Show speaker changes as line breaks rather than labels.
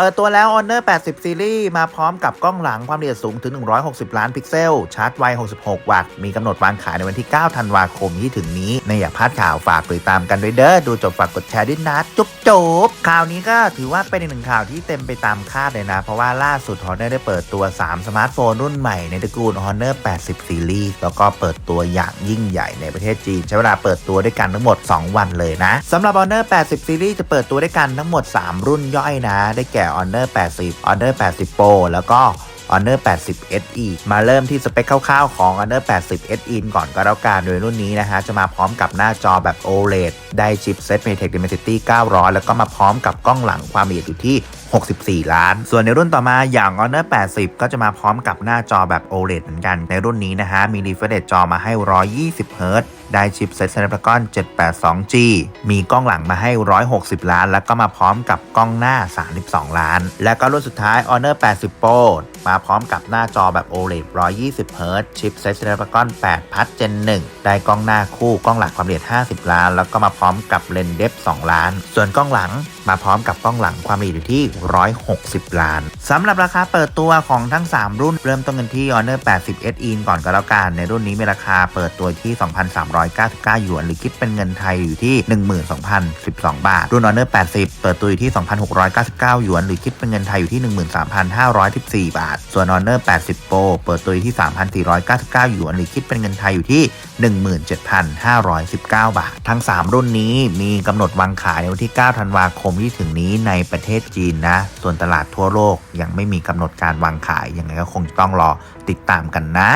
เปิดตัวแล้ว Honor 80 Series มาพร้อมกับกล้องหลังความละเอียดสูงถึง 160 ล้านพิกเซล ชาร์จไว 66 วัตต์ มีกำหนดวางขายในวันที่ 9 ธันวาคมที่ถึงนี้ ในอย่าพลาดข่าวฝากติดตามกันด้วยเด้อ ดูจบฝากกดแชร์ด้วยนะจุ๊บจบข่าวนี้ก็ถือว่าเป็นอีกหนึ่งข่าวที่เต็มไปตามคาดเลยนะ เพราะว่าล่าสุด Honor ได้เปิดตัว 3 สมาร์ทโฟนรุ่นใหม่ในตระกูล Honor 80 Series แล้วก็เปิดตัวอย่างยิ่งใหญ่ในประเทศจีน ใช้เวลาเปิดตัวด้วยกันทั้งหมด 2 วันเลยนะสำหรับ Honor 80 Series จะเปิดตัวด้วยกันทั้งหมด 3 รุ่นย่อยนะ ได้แก่ Honor 80 Honor 80 Pro แล้วก็ Honor 80 SE มาเริ่มที่สเปคคร่าวๆของ Honor 80 SE ก่อนก็แล้วกันโดยรุ่นนี้นะฮะ จะมาพร้อมกับหน้าจอแบบ OLED ได้ชิปเซต MediaTek Dimensity 900 แล้วก็มาพร้อมกับกล้องหลังความละเอียดอยู่ที่ 64 ล้าน ส่วนในรุ่นต่อมาอย่าง Honor 80 ก็จะมาพร้อมกับหน้าจอแบบ OLED เหมือนกัน ในรุ่นนี้นะฮะ มี refresh จอมาให้ 120 Hz ได้ชิปเซต Snapdragon 782G มีกล้องหลังมาให้ 160 ล้าน แล้วก็มาพร้อมกับกล้องหน้า 32 ล้าน และก็รุ่นสุดท้าย Honor 80 Pro มาพร้อมกับหน้าจอแบบ OLED 120 Hz ชิปเซต Snapdragon 8 Plus Gen 1 ได้กล้องหน้าคู่กล้องหลักความละเอียด 50 ล้าน แล้วก็มาพร้อมกับเลนส์เดฟ2 ล้าน ส่วนกล้องหลังมาพร้อมกับกล้องหลังความละเอียดอยู่ที่160 ล้านสำหรับราคาเปิดตัวของทั้ง 3 รุ่นเริ่มต้นกันที่ Honor 80 SE ก่อนก็แล้วกัน ในรุ่นนี้มีราคาเปิดตัวที่ 2,399 หยวน หรือคิดเป็นเงินไทยอยู่ที่ 12,012 บาท รุ่น Honor 80 เปิดตัวอยู่ที่ 2,699 หยวน หรือคิดเป็นเงินไทยอยู่ที่ 13,514 บาท ส่วน Honor 80 Pro เปิดตัวอยู่ที่ 3,499 หยวน หรือคิดเป็นเงินไทยอยู่ที่ 17,519 บาท ทั้ง 3 รุ่นนี้มีกำหนดวางขายในวันที่ 9 ธันวาคมที่ถึงนี้ในประเทศจีนนะ ส่วนตลาดทั่วโลกยังไม่มีกำหนดการวางขายยังไงก็คงต้องรอติดตามกันนะ